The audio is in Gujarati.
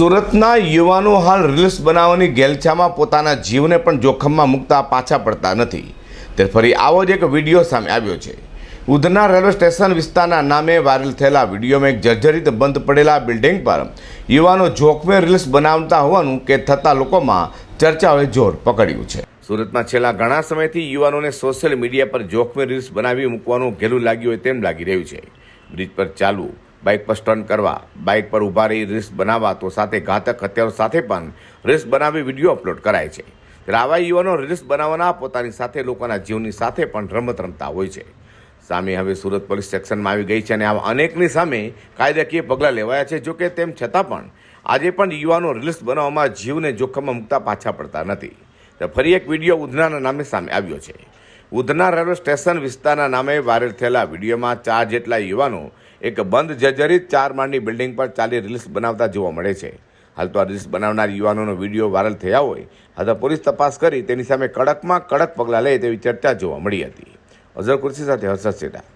સુરતના યુવાનો હાલ રિલ્સ બનાવવાની ગેલછામાં પોતાના જીવને પણ જોખમમાં મૂકતા પાછા પડતા નથી. તે ફરી આવો જ એક વીડિયો સામે આવ્યો છે. ઉધના રેલવે સ્ટેશન વિસ્તારના નામે વાયરલ થયેલા વિડીયોમાં એક જર્જરિત બંધ પડેલા બિલ્ડિંગ પર યુવાનો જોખમે રિલ્સ બનાવતા હોવાનું કે થતા લોકોમાં ચર્ચાઓએ જોર પકડ્યું છે. સુરતમાં છેલ્લા ઘણા સમયથી યુવાનોને સોશિયલ મીડિયા પર જોખમે રીલ્સ બનાવી મૂકવાનું ઘેલું લાગ્યું હોય તેમ લાગી રહ્યું છે. બ્રિજ પર ચાલવું બાઇક પર સ્ટન્ટ કરવા, બાઇક પર ઊભા રહી રીલ્સ બનાવવા તો સાથે ઘાતક હત્યારો સાથે પણ રીલ્સ બનાવી વીડિયો અપલોડ કરાય છે. આવા યુવાનો રીલ્સ બનાવવાના પોતાની સાથે લોકોના જીવની સાથે પણ રમત રમતા હોય છે. સામે હવે સુરત પોલીસ સેક્શનમાં આવી ગઈ છે અને આવા અનેકની સામે કાયદાકીય પગલાં લેવાયા છે. જોકે તેમ છતાં પણ આજે પણ યુવાનો રીલ્સ બનાવવામાં જીવને જોખમમાં મૂકતા પાછા પડતા નથી. તો ફરી એક વીડિયો ઉધનાના નામે સામે આવ્યો છે. ઉધના રેલવે સ્ટેશન વિસ્તારના નામે વાયરલ થયેલા વિડીયોમાં ચાર જેટલા યુવાનો એક બંધ જર્જરિત ચાર માળની બિલ્ડિંગ પર ચાલી રીલ્સ બનાવતા જોવા મળે છે. હાલ તો આ રીલ્સ બનાવનાર યુવાનોનો વીડિયો વાયરલ થયા હોય, હાલ પોલીસ તપાસ કરી તેની સામે કડકમાં કડક પગલાં લે તેવી ચર્ચા જોવા મળી હતી. અઝર કુર્સી સાથે હર્ષદ સેટા